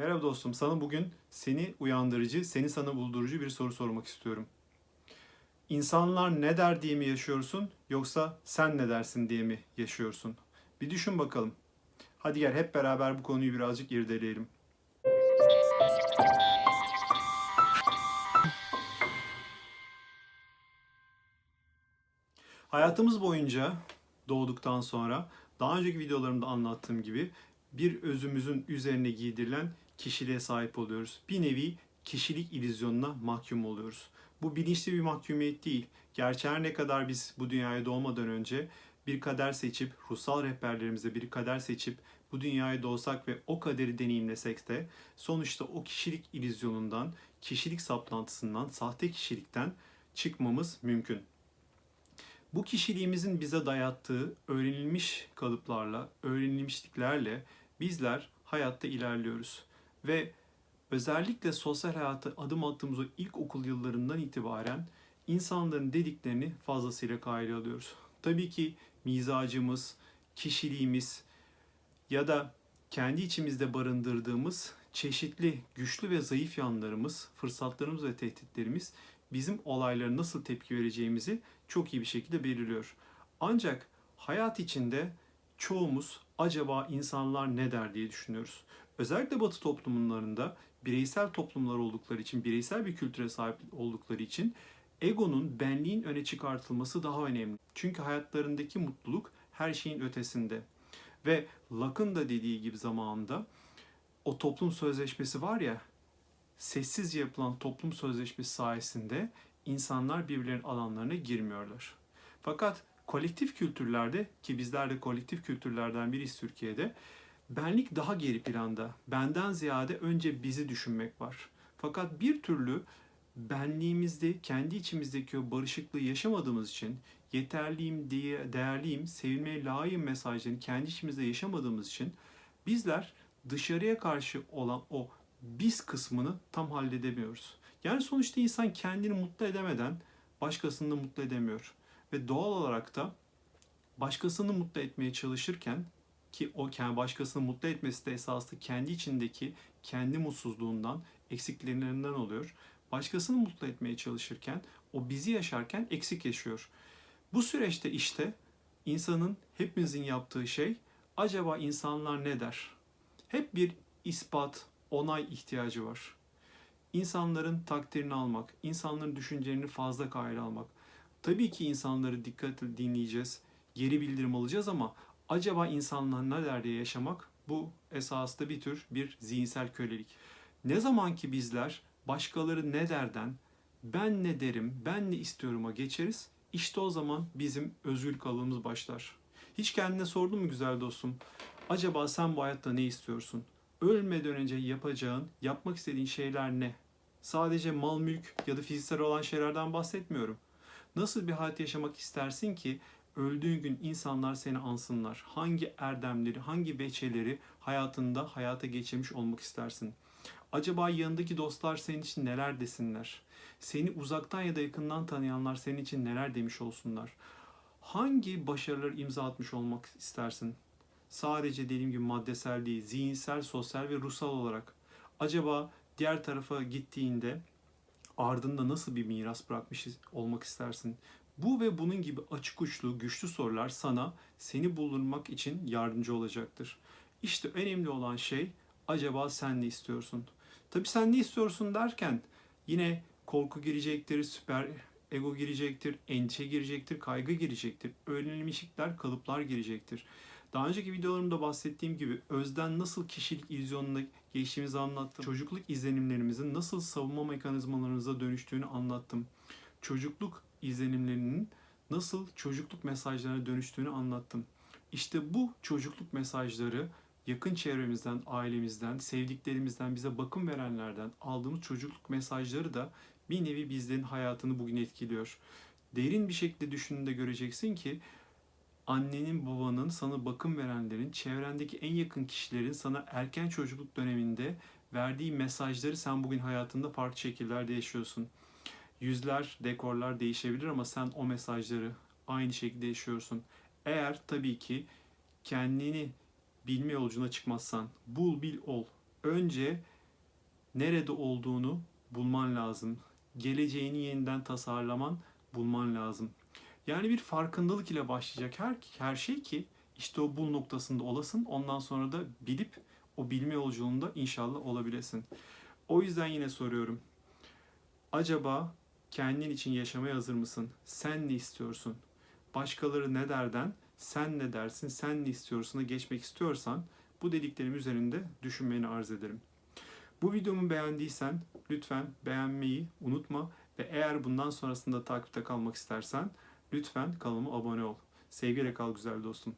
Merhaba dostum, sana bugün seni uyandırıcı, seni sana buldurucu bir soru sormak istiyorum. İnsanlar ne der diye mi yaşıyorsun yoksa sen ne dersin diye mi yaşıyorsun? Bir düşün bakalım. Hadi gel hep beraber bu konuyu birazcık irdeleyelim. Hayatımız boyunca doğduktan sonra daha önceki videolarımda anlattığım gibi bir özümüzün üzerine giydirilen kişiliğe sahip oluyoruz. Bir nevi kişilik illüzyonuna mahkum oluyoruz. Bu bilinçli bir mahkumiyet değil. Gerçi her ne kadar biz bu dünyaya doğmadan önce bir kader seçip, ruhsal rehberlerimize bir kader seçip bu dünyaya doğsak ve o kaderi deneyimlesek de sonuçta o kişilik illüzyonundan, kişilik saplantısından, sahte kişilikten çıkmamız mümkün. Bu kişiliğimizin bize dayattığı öğrenilmiş kalıplarla, öğrenilmişliklerle bizler hayatta ilerliyoruz. Ve özellikle sosyal hayata adım attığımız o ilkokul yıllarından itibaren insanların dediklerini fazlasıyla kayda alıyoruz. Tabii ki mizacımız, kişiliğimiz ya da kendi içimizde barındırdığımız çeşitli güçlü ve zayıf yanlarımız, fırsatlarımız ve tehditlerimiz bizim olaylara nasıl tepki vereceğimizi çok iyi bir şekilde belirliyor. Ancak hayat içinde çoğumuz acaba insanlar ne der diye düşünüyoruz. Özellikle Batı toplumlarında bireysel toplumlar oldukları için, bireysel bir kültüre sahip oldukları için egonun, benliğin öne çıkartılması daha önemli. Çünkü hayatlarındaki mutluluk her şeyin ötesinde. Ve Locke'ın da dediği gibi zamanında o toplum sözleşmesi var ya, sessizce yapılan toplum sözleşmesi sayesinde insanlar birbirlerinin alanlarına girmiyorlar. Fakat kolektif kültürlerde ki bizler de kolektif kültürlerden biriyiz Türkiye'de benlik daha geri planda. Benden ziyade önce bizi düşünmek var. Fakat bir türlü benliğimizde, kendi içimizdeki o barışıklığı yaşamadığımız için yeterliyim, diye, değerliyim, sevilmeye layığım mesajlarını kendi içimizde yaşamadığımız için bizler dışarıya karşı olan o biz kısmını tam halledemiyoruz. Yani sonuçta insan kendini mutlu edemeden başkasını da mutlu edemiyor. Ve doğal olarak da başkasını mutlu etmeye çalışırken ki o kendi başkasını mutlu etmesi de esaslı kendi içindeki kendi mutsuzluğundan, eksiklerinden oluyor. Başkasını mutlu etmeye çalışırken o bizi yaşarken eksik yaşıyor. Bu süreçte işte insanın hepimizin yaptığı şey acaba insanlar ne der? Hep bir ispat, onay ihtiyacı var. İnsanların takdirini almak, insanların düşüncelerini fazla kayda almak. Tabii ki insanları dikkatle dinleyeceğiz, geri bildirim alacağız ama acaba insanlar ne der diye yaşamak bu esasında bir tür bir zihinsel kölelik. Ne zaman ki bizler başkaları ne derden ben ne derim, ben ne istiyorum'a geçeriz işte o zaman bizim özgürlük alanımız başlar. Hiç kendine sordun mu güzel dostum? Acaba sen bu hayatta ne istiyorsun? Ölmeden önce yapacağın, yapmak istediğin şeyler ne? Sadece mal mülk ya da fiziksel olan şeylerden bahsetmiyorum. Nasıl bir hayat yaşamak istersin ki öldüğün gün insanlar seni ansınlar? Hangi erdemleri, hangi veçeleri hayatında hayata geçirmiş olmak istersin? Acaba yanındaki dostlar senin için neler desinler? Seni uzaktan ya da yakından tanıyanlar senin için neler demiş olsunlar? Hangi başarıları imza atmış olmak istersin? Sadece dediğim gibi maddesel değil, zihinsel, sosyal ve ruhsal olarak. Acaba diğer tarafa gittiğinde ardında nasıl bir miras bırakmış olmak istersin? Bu ve bunun gibi açık uçlu, güçlü sorular sana seni bulunmak için yardımcı olacaktır. İşte önemli olan şey acaba sen ne istiyorsun? Tabi sen ne istiyorsun derken yine korku girecektir, süper ego girecektir, endişe girecektir, kaygı girecektir, öğrenilmişlikler, kalıplar girecektir. Daha önceki videolarımda bahsettiğim gibi özden nasıl kişilik illüzyonuna geçtiğimizi anlattım. Çocukluk izlenimlerimizin nasıl savunma mekanizmalarımıza dönüştüğünü anlattım. Çocukluk izlenimlerinin nasıl çocukluk mesajlarına dönüştüğünü anlattım. İşte bu çocukluk mesajları yakın çevremizden, ailemizden, sevdiklerimizden, bize bakım verenlerden aldığımız çocukluk mesajları da bir nevi bizlerin hayatını bugün etkiliyor. Derin bir şekilde düşündüğünde göreceksin ki annenin, babanın, sana bakım verenlerin, çevrendeki en yakın kişilerin sana erken çocukluk döneminde verdiği mesajları sen bugün hayatında farklı şekillerde yaşıyorsun. Yüzler, dekorlar değişebilir ama sen o mesajları aynı şekilde yaşıyorsun. Eğer tabii ki kendini bilme yolculuğuna çıkmazsan, bul bil ol önce nerede olduğunu bulman lazım. Geleceğini yeniden tasarlaman, bulman lazım. Yani bir farkındalık ile başlayacak her, her şey ki işte o bul noktasında olasın. Ondan sonra da bilip o bilme yolculuğunda inşallah olabilesin. O yüzden yine soruyorum. Acaba kendin için yaşamaya hazır mısın? Sen ne istiyorsun? Başkaları ne derden sen ne dersin, sen ne istiyorsun'a geçmek istiyorsan bu dediklerim üzerinde düşünmeni arz ederim. Bu videomu beğendiysen lütfen beğenmeyi unutma ve eğer bundan sonrasında takipte kalmak istersen lütfen kanalıma abone ol. Sevgiyle kal güzel dostum.